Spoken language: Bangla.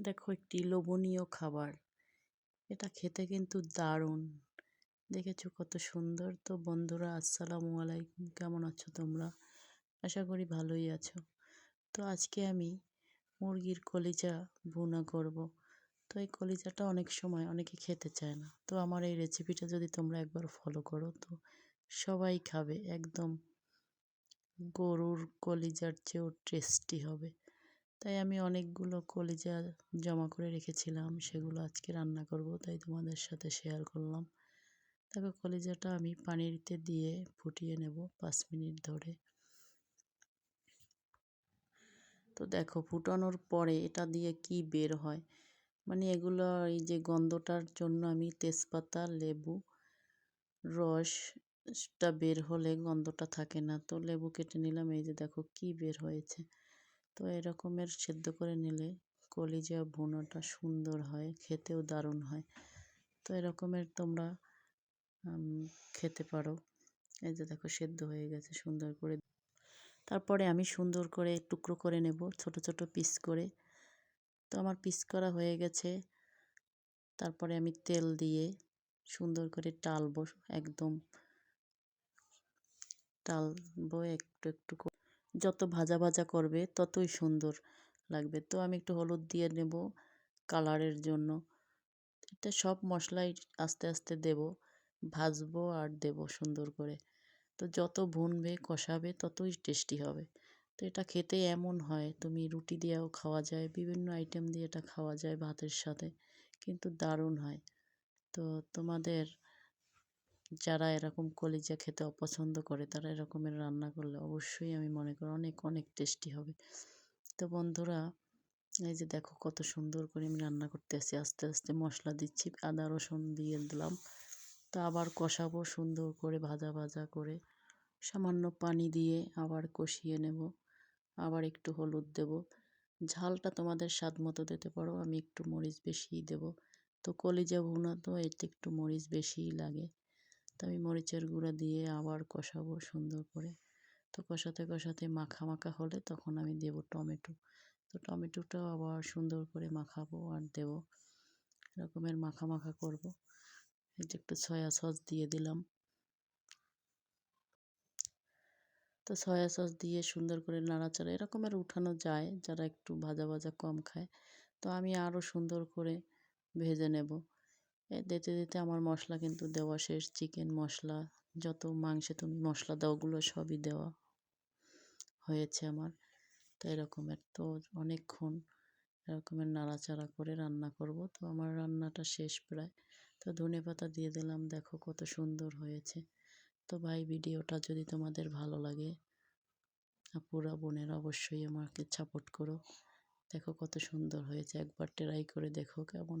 দেখো একটি লোভনীয় খাবার। এটা খেতে কিন্তু দারুণ। দেখেছ কত সুন্দর? তো বন্ধুরা, আসসালামু আলাইকুম। কেমন আছো তোমরা? আশা করি ভালোই আছো। তো আজকে আমি মুরগির কলিজা ভুনা করব। তো এই কলিজাটা অনেক সময় অনেকে খেতে চায় না। তো আমার এই রেসিপিটা যদি তোমরা একবার ফলো করো, তো সবাই খাবে। একদম গরুর কলিজার চেয়েও টেস্টি হবে। তাই আমি অনেকগুলো কলিজা জমা করে রেখেছিলাম, সেগুলো আজকে রান্না করব, তাই তোমাদের সাথে শেয়ার করলাম। দেখো কলিজাটা আমি পানিতে দিয়ে ফুটিয়ে নেব পাঁচ মিনিট ধরে। তো দেখো, ফুটানোর পরে এটা দিয়ে কি বের হয়? মানে এগুলো, এই যে গন্ধটার জন্য আমি তেজপাতা, লেবু রসটা বের হলে গন্ধটা থাকে না। তো লেবু কেটে নিলাম, এই যে দেখো কি বের হয়েছে। তো এরকমের সেদ্ধ করে নিলে কলিজা ভুনাটা সুন্দর হয়, খেতেও দারুণ হয়। তো এরকমের তোমরা খেতে পারো। এই যে দেখো সেদ্ধ হয়ে গেছে সুন্দর করে। তারপরে আমি সুন্দর করে টুকরো করে নেব, ছোট ছোট পিস করে। তো আমার পিস করা হয়ে গেছে। তারপরে আমি তেল দিয়ে সুন্দর করে টালবো, একদম টালবো একটু একটু যত ভাজা ভাজা করবে ততই সুন্দর লাগবে। তো আমি একটু হলুদ দিয়ে নেব কালারের জন্য। এটা সব মশলাই আস্তে আস্তে দেব, ভাজবো আর দেব সুন্দর করে। তো যত ভুনবে, কষাবে ততই টেস্টি হবে। তো এটা খেতে এমন হয়, তুমি রুটি দিয়েও খাওয়া যায়, বিভিন্ন আইটেম দিয়ে এটা খাওয়া যায় ভাতের সাথে, কিন্তু দারুণ হয়। তো তোমাদের যারা এরকম কলিজা খেতে অপছন্দ করে, তারা এরকমের রান্না করলে অবশ্যই আমি মনে করি অনেক অনেক টেস্টি হবে। তো বন্ধুরা, এই যে দেখো কত সুন্দর করে আমি রান্না করতে আসি, আস্তে আস্তে মশলা দিচ্ছি, আদা, রসুন দিয়ে দিলাম। তো আবার কষাবো সুন্দর করে ভাজা ভাজা করে। সামান্য পানি দিয়ে আবার কষিয়ে নেব, আবার একটু হলুদ দেব। ঝালটা তোমাদের স্বাদ মতো দিতে পারো, আমি একটু মরিচ বেশিই দেব। তো কলিজা ভুনা তো এতে একটু মরিচ বেশিই লাগে। তো আমি মরিচের গুঁড়া দিয়ে আবার কষাবো সুন্দর করে। তো কষাতে কষাতে মাখা মাখা হলে তখন আমি দেব টমেটো। তো টমেটোটাও আবার সুন্দর করে মাখাবো আর দেব। এরকমের মাখা মাখা করব। এই যে একটু সয়া সস দিয়ে দিলাম। তো সয়া সস দিয়ে সুন্দর করে নাড়াচাড়া এরকমের উঠানো যায়, যারা একটু ভাজা ভাজা কম খায়। তো আমি আরও সুন্দর করে ভেজে নেব। দিতে দিতে আমার মশলা কিন্তু দেওয়া শেষ। চিকেন মশলা, যত মাংসে তুমি মশলা দাও ওগুলো সবই দেওয়া হয়েছে আমার। তো এরকমের তো অনেকক্ষণ এরকমের নাড়াচাড়া করে রান্না করব। তো আমার রান্নাটা শেষ প্রায়। তো ধনে পাতা দিয়ে দিলাম, দেখো কত সুন্দর হয়েছে। তো ভাই, ভিডিওটা যদি তোমাদের ভালো লাগে, আপুরা, বোনেরা অবশ্যই আমাকে সাপোর্ট করো। দেখো কত সুন্দর হয়েছে, একবার ট্রাই করে দেখো কেমন।